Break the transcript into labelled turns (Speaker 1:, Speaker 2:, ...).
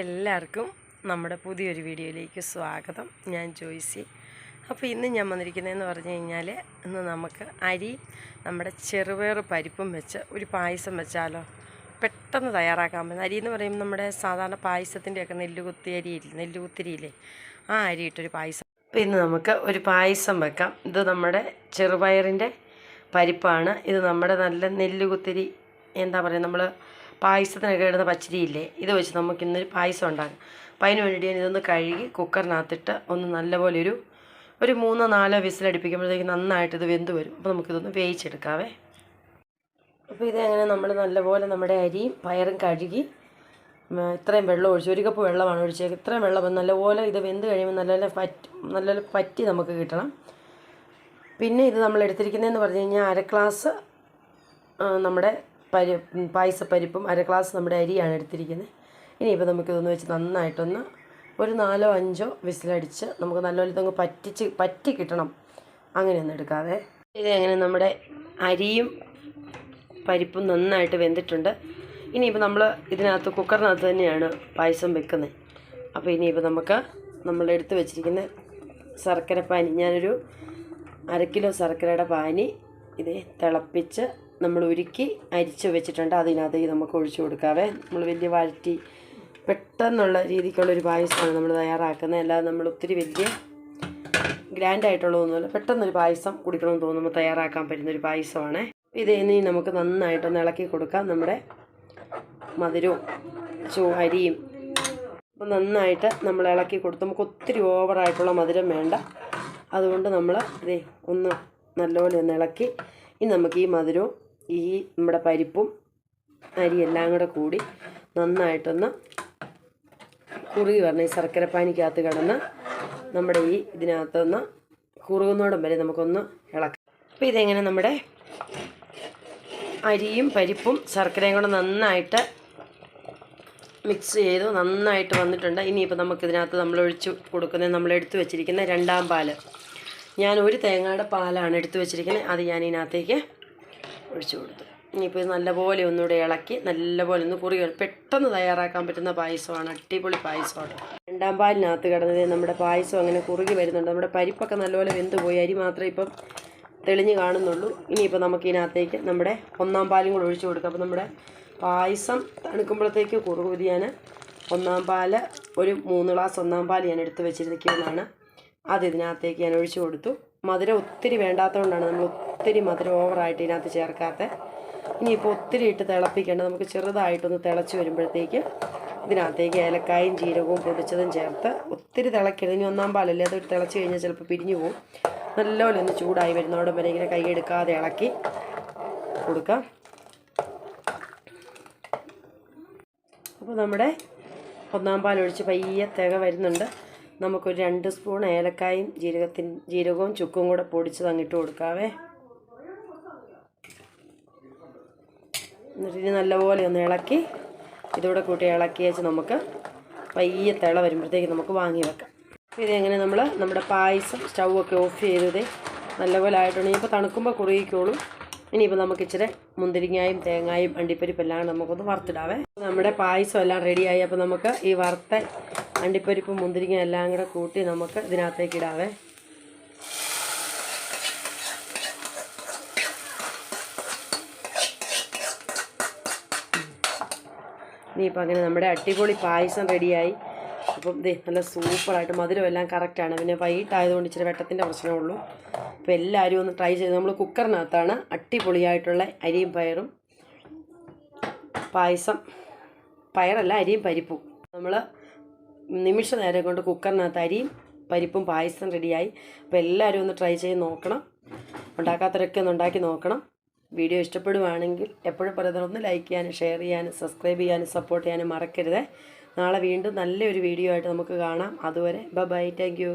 Speaker 1: എല്ലാവർക്കും നമ്മുടെ പുതിയൊരു വീഡിയോയിലേക്ക് സ്വാഗതം. ഞാൻ ജോയ്സി. അപ്പോൾ ഇന്ന് ഞാൻ വന്നിരിക്കുന്നതെന്ന് പറഞ്ഞു കഴിഞ്ഞാൽ ഇന്ന് നമുക്ക് അരി നമ്മുടെ ചെറുപയർ പരിപ്പും വെച്ച് ഒരു പായസം വെച്ചാലോ? പെട്ടെന്ന് തയ്യാറാക്കാൻ പറ്റുന്ന അരി എന്ന് പറയുമ്പോൾ നമ്മുടെ സാധാരണ പായസത്തിന്റെയൊക്കെ നെല്ലുകുത്തി അരി നെല്ലുകുത്തിരിയില്ലേ ആ അരി ഇട്ടൊരു പായസം. അപ്പോൾ ഇന്ന് നമുക്ക് ഒരു പായസം വെക്കാം. ഇത് നമ്മുടെ ചെറുപയറിന്റെ പരിപ്പാണ്. ഇത് നമ്മുടെ നല്ല നെല്ലുകുത്തിരി എന്താ പറയുക നമ്മൾ പായസത്തിനൊക്കെ ഇടുന്ന പച്ചരിയില്ലേ? ഇത് വെച്ച് നമുക്ക് ഇന്നൊരു പായസം ഉണ്ടാക്കാം. അപ്പം അതിന് വേണ്ടിയിട്ട് ഞാൻ ഇതൊന്ന് കഴുകി കുക്കറിനകത്തിട്ട് ഒന്ന് നല്ലപോലെ ഒരു ഒരു മൂന്നോ നാലോ വിസിലടിപ്പിക്കുമ്പോഴത്തേക്ക് നന്നായിട്ട് ഇത് വെന്ത് വരും. അപ്പോൾ നമുക്കിതൊന്ന് വേവിച്ചെടുക്കാവേ. അപ്പോൾ ഇതങ്ങനെ നമ്മൾ നല്ലപോലെ നമ്മുടെ അരിയും പയറും കഴുകി ഇത്രയും വെള്ളം ഒഴിച്ചു ഒരു കപ്പ് വെള്ളമാണ് ഒഴിച്ചത് ഇത്രയും വെള്ളം നല്ലപോലെ ഇത് വെന്ത് കഴിയുമ്പോൾ നല്ലപോലെ പറ്റി നല്ലപോലെ പറ്റി നമുക്ക് കിട്ടണം. പിന്നെ ഇത് നമ്മൾ എടുത്തിരിക്കുന്നതെന്ന് പറഞ്ഞു കഴിഞ്ഞാൽ അര ഗ്ലാസ് നമ്മുടെ പരി പായസപ്പരിപ്പും അര ഗ്ലാസ് നമ്മുടെ അരിയാണ് എടുത്തിരിക്കുന്നത് ഇനിയിപ്പോൾ നമുക്കിതൊന്ന് വെച്ച് നന്നായിട്ടൊന്ന് ഒരു നാലോ അഞ്ചോ വിസിലടിച്ച് നമുക്ക് നല്ലപോലെ ഇതൊന്ന് പറ്റിച്ച് പറ്റി കിട്ടണം. അങ്ങനെയൊന്നും എടുക്കാതെ. ഇത് അങ്ങനെ നമ്മുടെ അരിയും പരിപ്പും നന്നായിട്ട് വെന്തിട്ടുണ്ട്. ഇനിയിപ്പോൾ നമ്മൾ ഇതിനകത്ത് കുക്കറിനകത്ത് തന്നെയാണ് പായസം വെക്കുന്നത് അപ്പോൾ ഇനിയിപ്പോൾ നമുക്ക് നമ്മൾ എടുത്ത് വെച്ചിരിക്കുന്ന ശർക്കര പാനി ഞാനൊരു അര കിലോ ശർക്കരയുടെ പാനി ഇത് തിളപ്പിച്ച് നമ്മൾ ഉരുക്കി അരിച്ചു വെച്ചിട്ടുണ്ട്. അതിനകത്ത് നമുക്ക് ഒഴിച്ചു കൊടുക്കാവേ. നമ്മൾ വലിയ വഴറ്റി പെട്ടെന്നുള്ള രീതിക്കുള്ളൊരു പായസമാണ് നമ്മൾ തയ്യാറാക്കുന്നത്. അല്ലാതെ നമ്മൾ ഒത്തിരി വലിയ ഗ്രാൻഡ് ആയിട്ടുള്ളതൊന്നുമല്ല പെട്ടെന്നൊരു പായസം കുടിക്കണമെന്ന് തോന്നുമ്പോൾ തയ്യാറാക്കാൻ പറ്റുന്ന ഒരു പായസമാണ്. ഇത് ഇനി നമുക്ക് നന്നായിട്ടൊന്ന് ഇളക്കി കൊടുക്കാം. നമ്മുടെ മധുരവും ചോ അരിയും അപ്പോൾ നന്നായിട്ട് നമ്മൾ ഇളക്കി കൊടുത്ത് നമുക്ക് ഒത്തിരി ഓവറായിട്ടുള്ള മധുരം വേണ്ട. അതുകൊണ്ട് നമ്മൾ ഇതേ ഒന്ന് നല്ലപോലെ ഒന്ന് ഇളക്കി. ഇനി നമുക്ക് ഈ മധുരവും ഈ നമ്മുടെ പരിപ്പും അരി എല്ലാം കൂടെ കൂടി നന്നായിട്ടൊന്ന് കുറുകി വരണം. ഈ ശർക്കരപ്പാനിക്കകത്ത് കിടന്ന് നമ്മുടെ ഈ ഇതിനകത്തൊന്ന് കുറുകുന്നോടം വരെ നമുക്കൊന്ന് ഇളക്കാം. അപ്പോൾ ഇതെങ്ങനെ നമ്മുടെ അരിയും പരിപ്പും ശർക്കരയും കൂടെ നന്നായിട്ട് മിക്സ് ചെയ്തു. നന്നായിട്ട് വന്നിട്ടുണ്ട്. ഇനിയിപ്പോൾ നമുക്കിതിനകത്ത് നമ്മൾ ഒഴിച്ച് കൊടുക്കുന്ന നമ്മൾ എടുത്തു വെച്ചിരിക്കുന്ന രണ്ടാം പാൽ. ഞാൻ ഒരു തേങ്ങയുടെ പാലാണ് എടുത്തു വെച്ചിരിക്കുന്നത്. അത് ഞാൻ ഇതിനകത്തേക്ക് ഒഴിച്ചു കൊടുത്തു. ഇനിയിപ്പോൾ ഇത് നല്ലപോലെ ഒന്നുകൂടെ ഇളക്കി നല്ലപോലെ ഒന്ന് കുറുകി പെട്ടെന്ന് തയ്യാറാക്കാൻ പറ്റുന്ന പായസമാണ് അടിപൊളി പായസമാണ്. രണ്ടാം പാലിനകത്ത് കിടന്നത് നമ്മുടെ പായസം അങ്ങനെ കുറുകി വരുന്നുണ്ട്. നമ്മുടെ പരിപ്പൊക്കെ നല്ലപോലെ വെന്ത് പോയി. അരി മാത്രമേ ഇപ്പം തെളിഞ്ഞ് കാണുന്നുള്ളൂ. ഇനിയിപ്പോൾ നമുക്ക് ഇതിനകത്തേക്ക് നമ്മുടെ ഒന്നാം പാലും കൂടെ ഒഴിച്ചു കൊടുക്കാം. അപ്പോൾ നമ്മുടെ പായസം തണുക്കുമ്പോഴത്തേക്ക് കുറുകുതി ഞാൻ ഒന്നാം പാൽ ഒരു മൂന്ന് ഗ്ലാസ് ഒന്നാം പാൽ ഞാൻ എടുത്ത് വെച്ചിരിക്കുന്നതാണ് അത് ഇതിനകത്തേക്ക് ഞാൻ ഒഴിച്ചു കൊടുത്തു. മധുരം ഒത്തിരി വേണ്ടാത്തതുകൊണ്ടാണ് നമ്മൾ ഒത്തിരി മധുരം ഓവറായിട്ട് ഇതിനകത്ത് ചേർക്കാത്ത. ഇനിയിപ്പോൾ ഒത്തിരി ഇട്ട് തിളപ്പിക്കേണ്ട നമുക്ക് ചെറുതായിട്ടൊന്ന് തിളച്ച് വരുമ്പോഴത്തേക്ക് ഇതിനകത്തേക്ക് ഏലക്കായും ജീരകവും പൊടിച്ചതും ചേർത്ത് ഒത്തിരി തിളക്കരുത്. ഇനി ഒന്നാം പാലല്ലേ? അത് തിളച്ച് കഴിഞ്ഞാൽ ചിലപ്പോൾ പിരിഞ്ഞു പോകും. നല്ലപോലെ ഒന്ന് ചൂടായി വരുന്നതോടെ വരെ ഇങ്ങനെ കൈ എടുക്കാതെ ഇളക്കി കൊടുക്കാം. അപ്പോൾ നമ്മുടെ ഒന്നാം പാലൊഴിച്ച് പയ്യെ തിക വരുന്നുണ്ട്. നമുക്കൊരു രണ്ട് സ്പൂൺ ഏലക്കായും ജീരകത്തിൻ ജീരകവും ചുക്കും കൂടെ പൊടിച്ചത് അങ്ങിട്ട് കൊടുക്കാവേ. എന്നിട്ട് ഇനി നല്ലപോലെ ഒന്ന് ഇളക്കി ഇതോടെ കൂട്ടി ഇളക്കി വെച്ച് നമുക്ക് പയ്യെ തിള വരുമ്പോഴത്തേക്ക് നമുക്ക് വാങ്ങി വെക്കാം. എങ്ങനെ നമ്മൾ നമ്മുടെ പായസം സ്റ്റൗവൊക്കെ ഓഫ് ചെയ്തത് നല്ലപോലെ ആയിട്ടുണ്ട്. ഇനിയിപ്പോൾ തണുക്കുമ്പോൾ കുറുകിക്കോളും. ഇനിയിപ്പോൾ നമുക്ക് ഇച്ചിരി മുന്തിരിങ്ങായും തേങ്ങായും അണ്ടിപ്പരിപ്പെല്ലാം നമുക്കൊന്ന് വറുത്തിടാവേ. നമ്മുടെ പായസം എല്ലാം റെഡിയായി അപ്പോൾ നമുക്ക് ഈ വറുത്ത അണ്ടിപ്പരിപ്പും മുന്തിരിങ്ങ എല്ലാം കൂടെ കൂട്ടി നമുക്ക് ഇതിനകത്തേക്ക് ഇടാവേ. ഇനിയിപ്പോൾ അങ്ങനെ നമ്മുടെ അടിപൊളി പായസം റെഡിയായി. അപ്പം ദേ നല്ല സൂപ്പറായിട്ട് മധുരം എല്ലാം കറക്റ്റാണ് പിന്നെ വൈകിട്ടായതുകൊണ്ട് ഇച്ചിരി വെട്ടത്തിന്റെ പ്രശ്നമേ ഉള്ളൂ. അപ്പോൾ എല്ലാവരും ഒന്ന് ട്രൈ ചെയ്ത് നമ്മൾ കുക്കറിനകത്താണ് അടിപൊളിയായിട്ടുള്ള അരിയും പയറും പായസം. പയറല്ല അരിയും പരിപ്പും. നമ്മൾ നിമിഷ നേരം കൊണ്ട് കുക്കറിനകത്ത് അരിയും പരിപ്പും പായസം റെഡിയായി അപ്പോൾ എല്ലാവരും ഒന്ന് ട്രൈ ചെയ്ത് നോക്കണം. ഉണ്ടാക്കാത്തവരൊക്കെ ഒന്ന് ഉണ്ടാക്കി നോക്കണം. വീഡിയോ ഇഷ്ടപ്പെടുവാണെങ്കിൽ എപ്പോഴും പറയുന്നത് ഒന്ന് ലൈക്ക് ചെയ്യാനും ഷെയർ ചെയ്യാനും സബ്സ്ക്രൈബ് ചെയ്യാനും സപ്പോർട്ട് ചെയ്യാനും മറക്കരുത്. നാളെ വീണ്ടും നല്ലൊരു വീഡിയോ ആയിട്ട് നമുക്ക് കാണാം. അതുവരെ ബൈ താങ്ക് യു